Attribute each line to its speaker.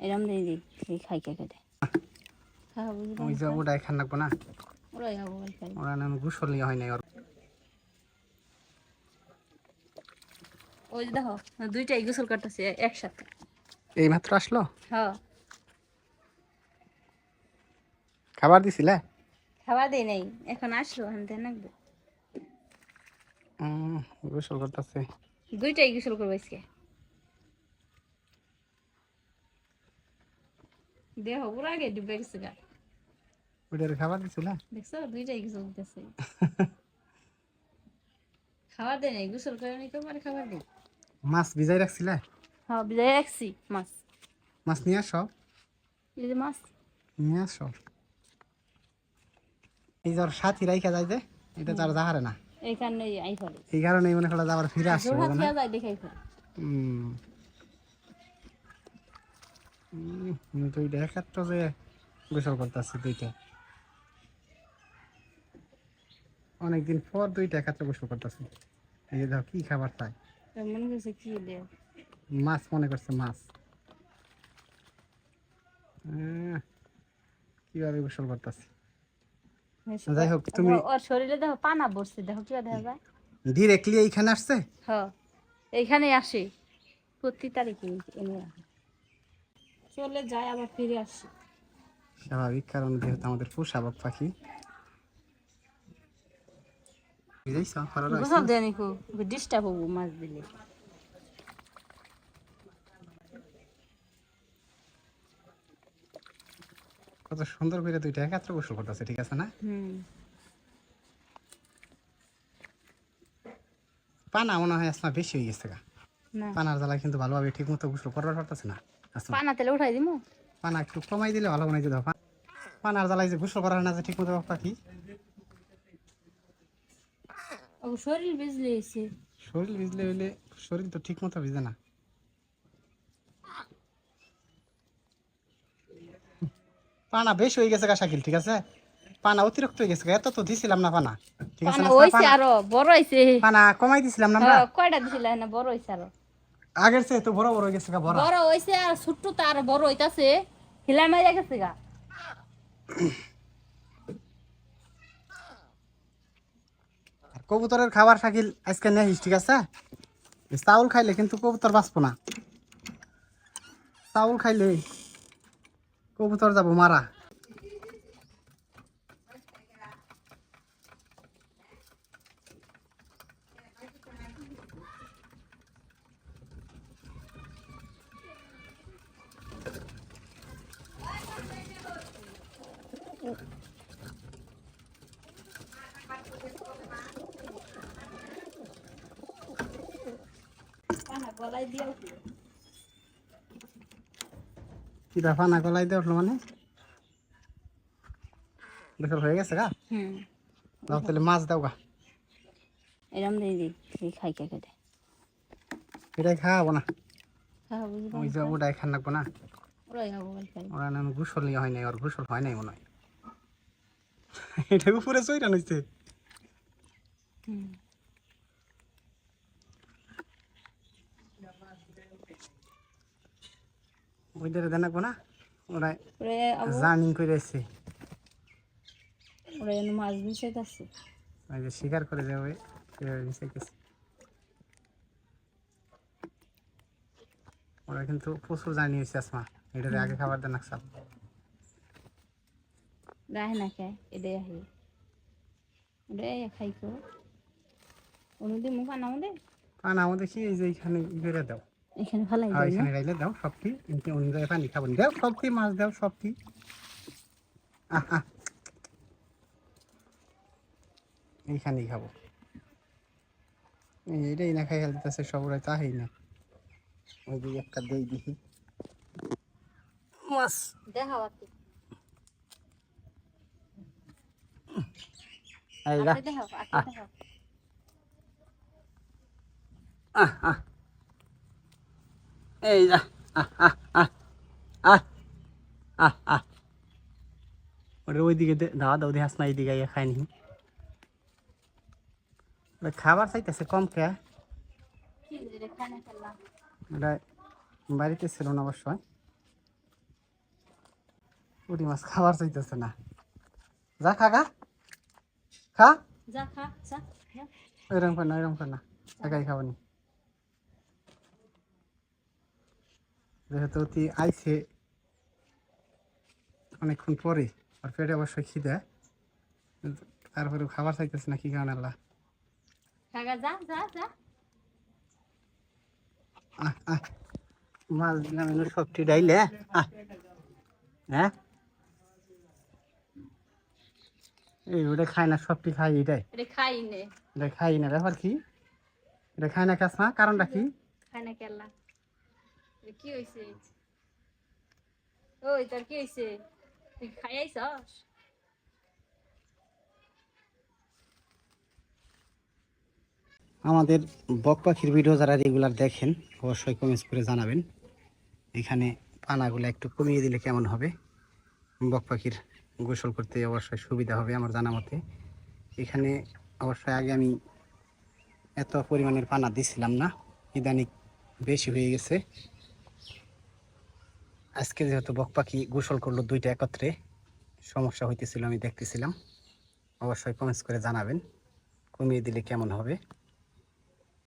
Speaker 1: এরম দিয়ে দিই খাই কে খাওয়া বুঝি
Speaker 2: ওই যে লাগবো না?
Speaker 1: ওরাই হব খাই।
Speaker 2: ওরা না গুসল নিয়ে হয় নাই ওর।
Speaker 1: ওই দেখো দুইটাই গোসল করতেছে একসাথে।
Speaker 2: এই মাত্র আসলো?
Speaker 1: হ্যাঁ।
Speaker 2: খাবার দিছিলে?
Speaker 1: খাওয়া দেই নাই এখন আসলো আনতে নাকবো
Speaker 2: গোসল করতেছে।
Speaker 1: দুইটাই গোসল করব আজকে। দেহ পুরো আগে ডুবে গেছে গা
Speaker 2: ওইটার খাবার দিছিলে?
Speaker 1: দেখছ দুইটাই গোসল করতেছে খাবার দেয় নাই গোসল করে নি তো খাবার
Speaker 2: মাছ ভিজাই রাখছিলে?
Speaker 1: হ্যাঁ বিদায় রাখছি মাছ।
Speaker 2: মাছ নিয়ে আসো।
Speaker 1: এই যে মাছ।
Speaker 2: নিয়ে আসো। এই সাথী রাইখা যায় যে এটা তার যাহারে না।
Speaker 1: এইখানে আই ফেলে
Speaker 2: এই কারণে মনে করা আবার ফিরে আসছে না?
Speaker 1: যায় দেখাই ফেলে
Speaker 2: একাত্র যে গোসল করতেছে দুইটা। অনেকদিন পর দুইটা একাত্র গোসল করতেছে। এই কি খাবার চাই
Speaker 1: মনে করছে কি
Speaker 2: মাছ মনে করছে মাছ। কীভাবে গোসল করতেছে? যাই হোক, তুমি-
Speaker 1: ওর শরীরে দেখো পানা পড়ছে দেখো কি দেখা যায়।
Speaker 2: ডিরেক্টলি এইখানে আসছে?
Speaker 1: হ এইখানে আসে। প্রতি তারিখে এনে। চলে যায় আবার ফিরে আসে।
Speaker 2: স্বাভাবিক কারণ যেহেতু আমাদের পোষাবক পাখি।
Speaker 1: ডিস্টার্ব হব মাছ দিলে।
Speaker 2: কত সুন্দর করে দুইটা একাত্র গোসল করতেছে ঠিক আছে না? পানা মনে হয় আসমা বেশি হয়ে গেছে পানার জ্বালা কিন্তু ভালোভাবে ঠিক মতো গোসল করবার পারতেছে না।
Speaker 1: পানা তেলে উঠাই দিমু?
Speaker 2: পানা একটু কমাই দিলে ভালো পানার জ্বালায় যে গোসল করা না যে ঠিক মতো পাখি
Speaker 1: শরীর বিজলি এসে
Speaker 2: শরীর ভিজলে হইলে শরীর তো ঠিক মতো ভিজে না। পানা বেশি হয়ে গেছে গা শাকিল ঠিক আছে? পানা অতিরিক্ত হয়ে গেছে। এত তো দিছিলাম না পানা। ঠিক আছে
Speaker 1: পানা
Speaker 2: না কমাই দিছিলাম না
Speaker 1: হ্যাঁ, কয়টা দিছিল না বড় হইছে আরও?
Speaker 2: আগের চেয়ে তো বড় বড় হয়ে গেছে গা বড়।
Speaker 1: বড় হইছে আর ছোট্ট তো আরও বড় হইতাছে। হিলা মাইরা গেছে গা।
Speaker 2: আর কবুতরের খাবার শাকিল আজকে নেই ঠিক আছে? চাউল খাইলে কিন্তু কবুতর বাঁচবো না। চাউল খাইলে কবুতর যাব মারা।
Speaker 1: পানা গলায় দিও
Speaker 2: কি না গলাই দিয়ে উঠল মানে? গোসল হয়ে গেছে গা?
Speaker 1: হুম।
Speaker 2: দাও তাহলে মাছ দাও গা।
Speaker 1: এরম দিয়ে এই খাই কে কেটে
Speaker 2: এটাই খাওয়াবো না।
Speaker 1: খাওয়া বুঝি
Speaker 2: ওই যে ওটাই খান লাগবো না। ওরা না গোসল নিয়ে হয় নাই ওর গোসল হয় নাই মনে হয়। এটা উপরে চইরা নিচ্ছে ওইটারে না ওরা জার্নিং করে
Speaker 1: ওরা যেন মাছ মিশাইতেছে।
Speaker 2: ওই যে শিকার করে যাবে ওরা কিন্তু প্রচুর জার্নি হয়েছে আসমা। এটারে আগে খাবার দেন সব
Speaker 1: রাহে না খায় এটাই আহি এটাই খাই কো অনুদি মুখ আনা আমাদের
Speaker 2: পান আমাদের কি এই যে এইখানে ই করে দাও।
Speaker 1: এখানে ফেলাই দিই না?
Speaker 2: এখানে রাইলে দাও সব কি এমনি অন্য জায়গায় পানি খাব। দাও সব মাছ দাও সব কি। আহা। এইখানেই খাব। এটাই না খাই হেলতেছে সব ওরা তাহেই না। ওই একটা দেই দেখি মাছ।
Speaker 1: দেখা বাতি
Speaker 2: এই যা
Speaker 1: দেখা আটকে
Speaker 2: আহ। আহ এই যা আহ আহ আহ। আহ আহ আহ। ওটা ওইদিকে দাওয়া দাও দেখাস না এইদিকে আইয়া খায়নি ওটা খাবার চাইতেছে কম
Speaker 1: খেলাম
Speaker 2: ওটা বাড়িতে ছিল না অবশ্যই পুঁটি মাছ খাবার চাইতেছে না। যা খা খা। খা।
Speaker 1: যা খা যা খা।
Speaker 2: ওইরকম কর না কর না। একাই খাবানি যেহেতু তুই আইছে অনেকক্ষণ পরে আর পেটে অবশ্যই খিদে। তারপরে খাবার চাইতেছে না কি কারণ আল্লাহ। মাছ সবটি ডাইলে। হ্যাঁ? এই ওটা খায় না সবটি খাই এটাই।
Speaker 1: এটা খাই নে।
Speaker 2: এটা খাই না ব্যাপার কি? এটা খায় না খাস না কারণটা কি?
Speaker 1: খাই না কেলা কি হয়েছে ওই তোর কি হয়েছে তুই খাই
Speaker 2: আমাদের বক পাখির ভিডিও যারা রেগুলার দেখেন অবশ্যই কমেন্টস করে জানাবেন। এখানে পানাগুলো একটু কমিয়ে দিলে কেমন হবে? বক পাখির গোসল করতে অবশ্যই সুবিধা হবে আমার জানা মতে। এখানে অবশ্যই আগে আমি এত পরিমাণের পানা দিছিলাম না, ইদানিং বেশি হয়ে গেছে। আজকে যেহেতু বক পাখি গোসল করল দুইটা একত্রে, সমস্যা হইতেছিল আমি দেখতেছিলাম। অবশ্যই কমেন্টস করে জানাবেন, কমিয়ে দিলে কেমন হবে?